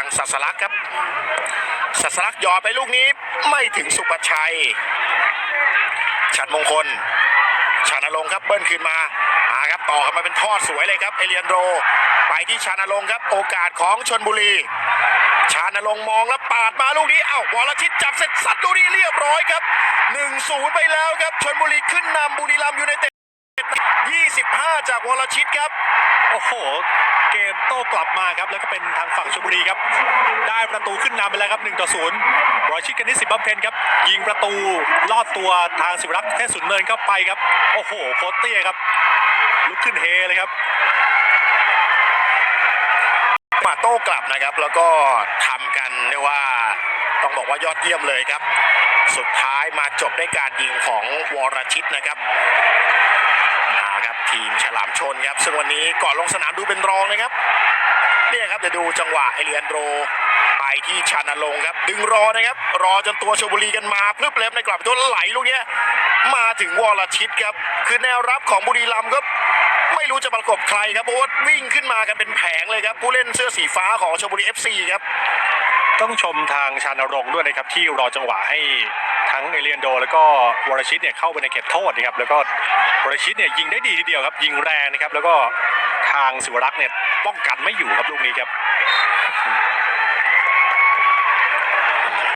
างสัสลักครับสัสลักหยอไปลูกนี้ไม่ถึงสุประชัยชัดมงคลชานรงครับเบิ้ลคืนมาอาครับต่อกันมาเป็นทอดสวยเลยครับเอเลียนโด ไปที่ชานรงครับโอกาสของชนบุรี ชานรงมองแล้วปาดมาลูกนี้เอ้าวรชิตจับเสร็จสัดลูกนี้เรียบร้อยครับ1-0ไปแล้วครับชนบุรีขึ้นนำบุรีรัมย์ยูไนเต็ด25 จากวรชิตครับ โอ้โห เกมโต้กลับมาครับแล้วก็เป็นทางฝั่งชลบุรีครับ ได้ประตูขึ้นนำไปแล้วครับ1ต่อ0รอยชิดกันที่สิบบำเพ็ญครับ ยิงประตูลอดตัวทางสิวรักษ์แค่สุนเนินเข้าไปครับ โอ้โหโคตเตี้ยครับ ลุกขึ้นเฮเลยครับมาโต้กลับนะครับ แล้วก็ทำกันเรียกว่าต้องบอกว่ายอดเยี่ยมเลยครับ สุดท้ายมาจบด้วยการยิงของวรชิตนะครับ ทีมฉลามชนครับ ซึ่งวันนี้ก่อนลงสนามดูเป็นรองนะครับเนี่ยครับเดี๋ยวดูจังหวะเอเลียนโดไปที่ชานลงค์ครับ ดึงรอนะครับ รอจนตัวชบุรีกันมาพลึบเล็บในกลับตัวไหลลูกเนี้ยมาถึงวรชิตครับ คือแนวรับของบุรีรัมย์ครับไม่รู้จะประกบใครครับเพราะว่าวิ่งขึ้นมากันเป็นแผงเลยครับ ผู้เล่นเสื้อสีฟ้าของชบุรี FC ครับ ต้องชมทางชานรงค์ด้วยนะครับที่รอจังหวะให้ทั้งเอเลียนโด แล้วก็วรชิตเนี่ยเข้าไปในเขตโทษนะครับแล้วก็วรชิตเนี่ยยิงได้ดีทีเดียวครับ ยิงแรงนะครับ แล้วก็ทางสิวรักษ์เนี่ยป้องกันไม่อยู่ครับลูกนี้ครับ